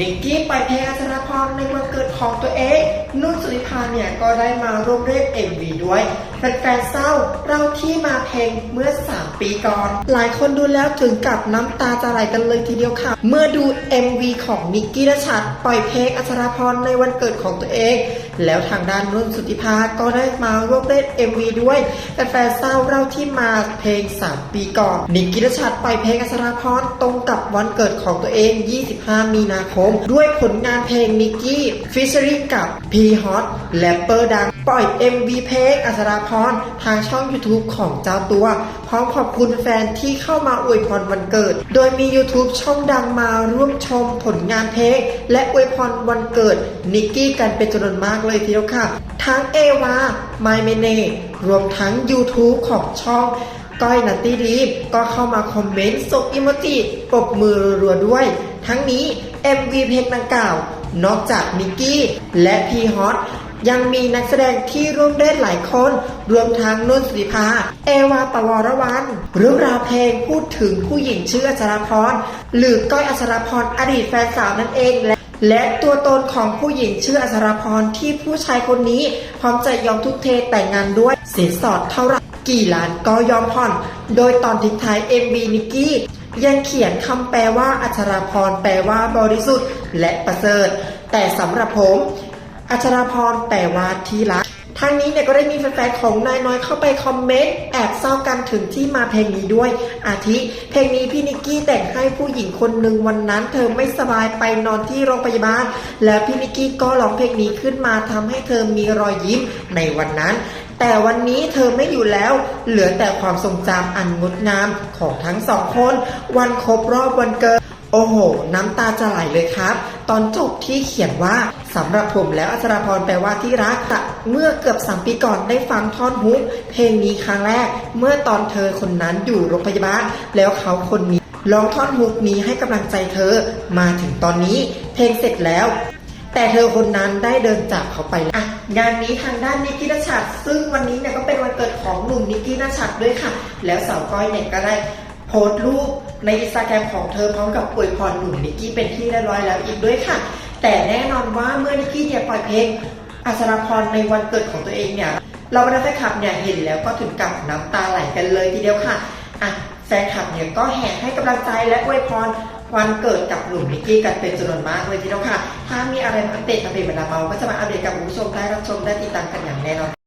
นิกกี้ไปล่อยเพลงอัชรพรในวันเกิดของตัวเอง นุ่นสุริพาเนี่ยก็ได้มาร่วมเล่น MV ด้วยแฟนๆเศร้าเราที่มาเพลงเมื่อ 3 ปีก่อน หลายคนดูแล้วถึงกับน้ำตาจะไหลกันเลยทีเดียวค่ะ เมื่อดู MV ของนิกกี้และชัดปล่อยเพลงอัชรพรในวันเกิดของตัวเอง แล้วทางด้านนุ่นสุธิภาก็ได้มาร่วมเล่น MV ด้วยแฟนๆเศร้าเราที่มาเพลง 3 ปีก่อน นิกกี้และชัดปล่อยเพลงอัชรพรตรงกับวันเกิดของตัวเอง 25 มีนาคม ด้วยผลงานเพลงนิกกี้ฟิชเชอริงกับ P Hot แรปเปอร์ดัง ปล่อย MV เพลงอัชราพรทางช่อง YouTube ของเจ้าตัว พร้อมขอบคุณแฟนที่เข้ามาอวยพรวันเกิด โดยมี YouTube ช่องดังมาร่วมชมผลงานเพลง และอวยพรวันเกิด นิกกี้กันเป็นจำนวนมากเลยทีเดียวค่ะ ทั้งเอวาไมเมเน่รวมทั้ง YouTube ของช่องก้อยนัตตี้ดีมก็เข้ามาคอมเมนต์ส่งอิโมจิปรบมือรัวๆด้วย ทั้งนี้ MV เพลงดังกล่าว นอกจากนิกกี้และพีฮอตยังมีนักแสดงที่ร่วมเล่นหลายคน รวมทั้งนุ่นสุริภา เอวาปวรวัน เรื่องราวเพลงพูดถึงผู้หญิงชื่ออัชราพร หรือก้อยอัชราพรอดีตแฟนสาวนั่นเองและและตัวตนของผู้หญิงชื่ออัชราพรที่ผู้ชายคนนี้พร้อมจะยอมทุกเทแต่งงานด้วยสินสอดเท่าไหร่กี่ล้านก็ยอมผ่อน โดยตอนทิ้งท้าย MV นิกกี้ ยังเขียนคำแปลว่าอัชราพรแปลว่าบริสุทธิ์ และประเสริฐ แต่สำหรับผมอัชราพรแปลว่าที่รักทางนี้เนี่ยก็ได้มีแฟนๆของนายน้อยเข้าไปคอมเมนต์แอบเศร้ากันถึงที่มาเพลงนี้ด้วย อาทิ เพลงนี้พี่นิกกี้แต่งให้ผู้หญิงคนหนึ่งวันนั้น เธอไม่สบายไปนอนที่โรงพยาบาล แล้วพี่นิกกี้ก็ร้องเพลงนี้ขึ้นมาทำให้เธอมีรอยยิ้มในวันนั้น แต่วันนี้เธอไม่อยู่แล้ว เหลือแต่ความทรงจำอันงดงามของทั้งสองคน วันครบรอบวันเกิด โอ้โห น้ำตาจะไหลเลยครับ ตอนจบที่เขียนว่าสำหรับผมแล้วอัชราพรแปลว่าที่รักเมื่อเกือบสามปีก่อนได้ฟังท่อนฮุกเพลงนี้ครั้งแรก เมื่อตอนเธอคนนั้นอยู่โรงพยาบาลแล้วเขาคนนี้ร้องท่อนฮุกนี้ให้กำลังใจเธอมาถึงตอนนี้ เพลงเสร็จแล้ว แต่เธอคนนั้นได้เดินจากเขาไปแล้วอะงานนี้ทางด้านนิกกี้นชัดซึ่งวันนี้เนี่ยก็เป็นวันเกิดของหนุ่มนิกกี้นชัดด้วยค่ะ แล้วสาวก้อยเนี่ยก็ได้โพสต์รูปในอินสตาแกรมของเธอพร้อมกับอวยพรหนุ่มนิกกี้เป็นที่เรียบร้อยแล้วอีกด้วยค่ะ แต่แน่นอนว่าเมื่อนิกกี้เนี่ยปล่อยเพลงอัศรพรในวันเกิดของตัวเองเนี่ยเราบรรดาแฟนคลับเนี่ยเห็นแล้วก็ถึงกับน้ำตาไหลกันเลยทีเดียวค่ะอะแฟนคลับเนี่ยก็แห่ให้กำลังใจและอวยพร วันเกิดกับหนุ่มนิกกี้กันเป็นจำนวนมากเลยทีเดียวค่ะ ถ้ามีอะไรมาอัปเดตทางเพจบรรดาเมาก็จะมาอัปเดตกับคุณผู้ชมได้รับชมได้ติดตามกันอย่างแน่นอน